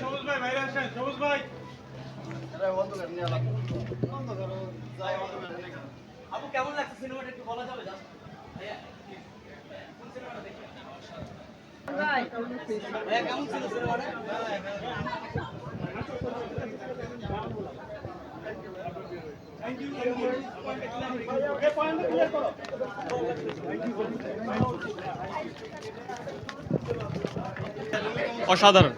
সবুজ ভাই বাইরে আসেন। সবুজ ভাই। আপু কেমন লাগছে সিনেমাটা? একটু বলা যাবে? ভাইয়া কেমন ছিল সিনেমাটা? অসাধারণ।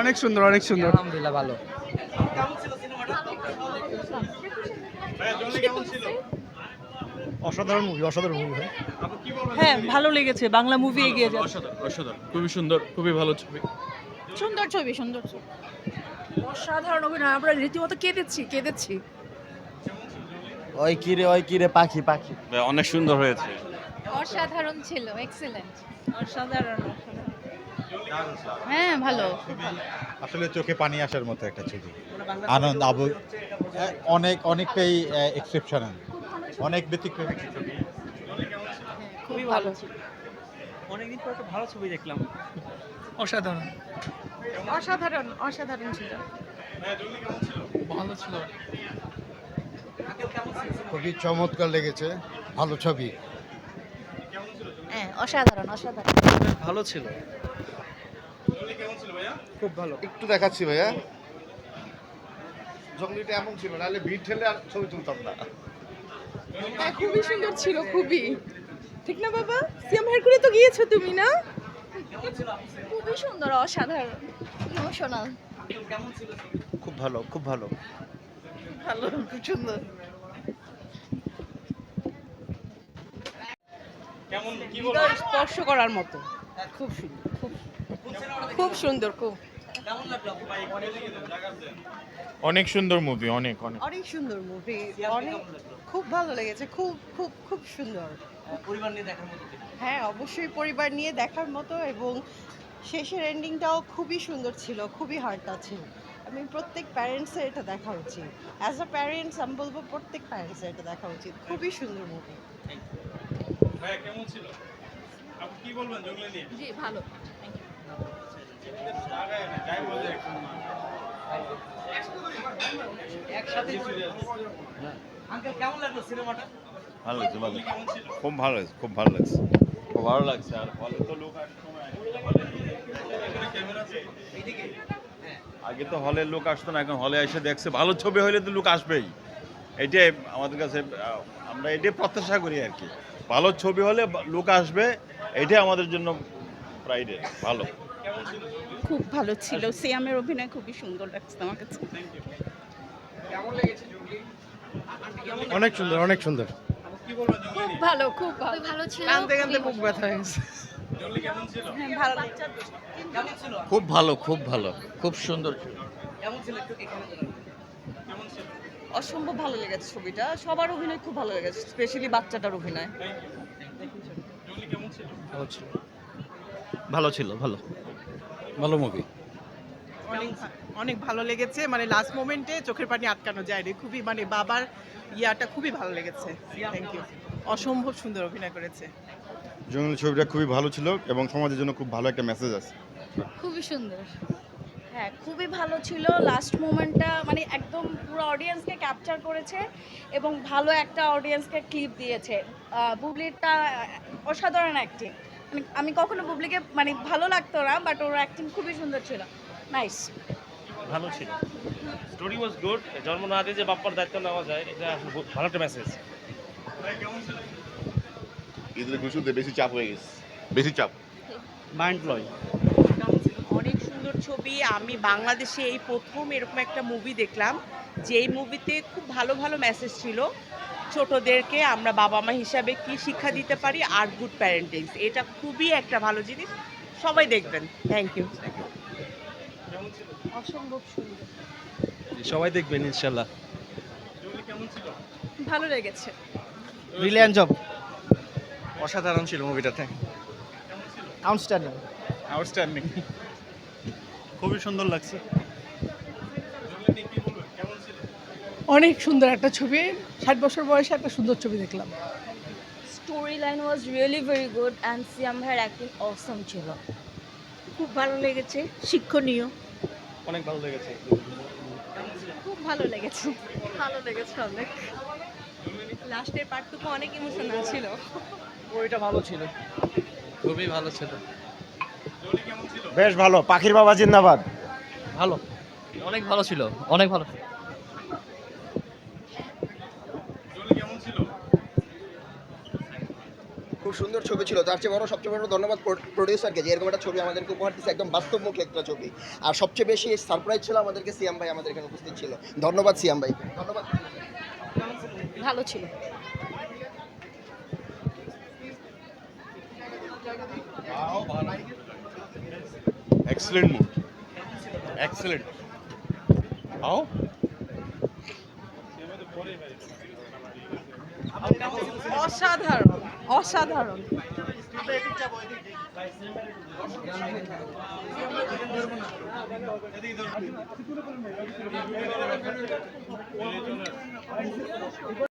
অনেক সুন্দর অনেক সুন্দর। আলহামদুলিল্লাহ ভালো। কেমন ছিল সিনেমাটা ভাইয়া জঙ্গলি কেমন ছিল অসাধারণ মুভি অসাধারণ মুভি হ্যাঁ ভালো লেগেছে বাংলা মুভি এগিয়ে যাচ্ছে। অসাধারণ অসাধারণ। খুবই সুন্দর খুবই ভালো ছবি। সুন্দর ছবি সুন্দর ছবি। অসাধারণ অভিনয়। আমরা রীতিমতো কেঁদেছি কেঁদেছি। ওই কিরে ওই কিরে পাখি পাখি। অনেক সুন্দর হয়েছে। অসাধারণ ছিল এক্সিলেন্ট। অসাধারণ হ্যাঁ ভালো। আসলে চোখে পানি আসার মতো একটা ছবি। আনন্দ আবু অনেক অনেকটাই এক্সেপশনাল অনেক ব্যতিক্রমী ছবি। খুবই ভালো। অনেকদিন পর একটা ভালো ছবি দেখলাম। অসাধারণ। অসাধারণ অসাধারণ ছিল। ভালো ছিল। কেমন খুবই চমৎকার লেগেছে ভালো ছবি। হ্যাঁ অসাধারণ অসাধারণ। ভালো ছিল। জঙ্গলি কেমন ছিল ভাইয়া খুব ভালো। একটু দেখাচ্ছি ভাইয়া। জঙ্গলিটা এমন ছিল নাহলে ভিড় ঠেলে আর ছবি তুলতাম না। হ্যাঁ খুবই সুন্দর ছিল খুবই। ঠিক না বাবা? সিএম হেরকুলে তো গিয়েছো তুমি না? খুবই সুন্দর অসাধারণ ইমোশনাল খুব ভালো খুব ভালো। ভালো খুব সুন্দর। কেমন কি বলবেন স্পর্শ করার মতো। খুব সুন্দর খুব খুব সুন্দর খুব। অনেক সুন্দর মুভি অনেক অনেক। অনেক সুন্দর মুভি অনেক খুব ভালো লেগেছে খুব খুব খুব সুন্দর। পরিবার নিয়ে দেখার মতো হ্যাঁ অবশ্যই পরিবার নিয়ে দেখার মতো এবং শেষের এন্ডিংটাও খুবই সুন্দর ছিল খুবই হার্ড ছিল আমি প্রত্যেক প্যারেন্টসের এটা দেখা উচিত। অ্যাজ আ প্যারেন্টস আমি বলব প্রত্যেক প্যারেন্টসের এটা দেখা উচিত। খুবই সুন্দর মুভি ভাইয়া কেমন ছিল? আপু কি বলবেন জঙ্গলি নিয়ে? জি ভালো। যাই বলে একসাথে আঙ্কেল কেমন লাগল সিনেমাটা? ভালো লাগছে ভালো খুব ভালো লাগছে খুব ভালো লাগছে। খুব ভালো লাগছে আর হলে তো লোক আসতো না ক্যামেরা আছে। এইদিকে? হ্যাঁ। আগে তো হলে লোক আসতো না এখন হলে এসে দেখছে ভালো ছবি হলে তো লোক আসবেই। এটাই আমাদের কাছে আমরা এটাই প্রত্যাশা করি আর কি। ভালো ছবি হলে লোক আসবে এটাই আমাদের জন্য প্রাইডে ভালো। খুব ভালো ছিল। সিয়ামের অভিনয় খুবই সুন্দর লাগছে আমার কাছে। অনেক সুন্দর অনেক সুন্দর। খুব ভালো খুব ভালো। ভালো ছিল কানতে কানতে বুক ব্যথা হয়ে গেছে ছিল হ্যাঁ ভালো কেমন ছিল খুব ভালো খুব ভালো খুব সুন্দর। কেমন ছিল একটু এখানে দাঁড়ান। কেমন ছিল? অসম্ভব ভালো লেগেছে ছবিটা। সবার অভিনয় খুব ভালো লেগেছে স্পেশালি বাচ্চাটার অভিনয়। জঙ্গলি কেমন ছিল। ভালো ছিল ভালো। ছিল ভালো ভালো মুভি অনেক ভালো লেগেছে। মানে লাস্ট মোমেন্টে চোখের পানি আটকানো যায়নি। খুবই মানে বাবার ইয়াটা খুবই ভালো লেগেছে। থ্যাংক ইউ অসম্ভব সুন্দর অভিনয় করেছে। জঙ্গলি ছবিটা খুবই ভালো ছিল এবং সমাজের জন্য খুব ভালো একটা মেসেজ আছে। খুবই সুন্দর। হ্যাঁ খুবই ভালো ছিল। লাস্ট মোমেন্টটা মানে একদম পুরো অডিয়েন্সকে ক্যাপচার করেছে এবং ভালো একটা অডিয়েন্সকে ক্লিপ দিয়েছে। বুবলিটা অসাধারণ অ্যাক্টিং মানে আমি কখনো বুবলিকে মানে ভালো লাগতো না বাট ওর অ্যাক্টিং খুবই সুন্দর ছিল। নাইস ভালো ছিল। স্টোরি ওয়াজ গুড জন্ম না দিয়ে যে বাপ্পার দায়িত্ব নেওয়া যায় এটা খুব ভালো একটা মেসেজ ঈদের খুশিতে বেশি চাপ হয়ে গেছে। বেশি চাপ। মাইন্ড ব্লোয়িং অনেক সুন্দর ছবি আমি বাংলাদেশে এই প্রথম এরকম একটা মুভি দেখলাম যে এই মুভিতে খুব ভালো ভালো মেসেজ ছিল ছোটদেরকে আমরা বাবা মা হিসাবে কি শিক্ষা দিতে পারি আর গুড প্যারেন্টিংস এটা খুবই একটা ভালো জিনিস সবাই দেখবেন। থ্যাংক ইউ অসম্ভব সুন্দর। সবাই দেখবেন ইনশাল্লাহ। জঙ্গলি কেমন ছিল ভালো লেগেছে। ব্রিলিয়ান্ট জব অসাধারণ ছিল মুভিটাতে। আউটস্ট্যান্ডিং আউটস্ট্যান্ডিং খুবই সুন্দর লাগছে। জঙ্গলি নিয়ে কি বলবেন কেমন ছিল অনেক সুন্দর একটা ছবি। ষাট বছর বয়সে একটা সুন্দর ছবি দেখলাম। Story line was really very good and Siam ভাইয়ের অ্যাক্টিং অসম ছিল। খুব ভালো লেগেছে। শিক্ষণীয়। অনেক ভালো লেগেছে। খুব ভালো লেগেছে। ভালো লেগেছে অনেক। লাস্টের তো অনেক ইমোশনাল ছিল। ওইটা ভালো ছিল। খুবই ভালো ছিল জলি কেমন ছিল। বেশ ভালো। পাখির বাবা জিন্দাবাদ। ভালো। অনেক ভালো ছিল। অনেক ভালো জলি কেমন ছিল খুব সুন্দর ছবি ছিল। তার চেয়ে বড় সবচেয়ে বড় ধন্যবাদ প্রডিউসারকে যে এরকম একটা ছবি আমাদেরকে উপহার দিচ্ছে একদম বাস্তবমুখী একটা ছবি। আর সবচেয়ে বেশি সারপ্রাইজ ছিল আমাদেরকে সিয়াম ভাই আমাদের এখানে উপস্থিত ছিল। ধন্যবাদ সিয়াম ভাই। ধন্যবাদ। ভালো ছিল। এক্সেলেন্ট মুড এক্সেলেন্ট হাও অসাধারণ অসাধারণ।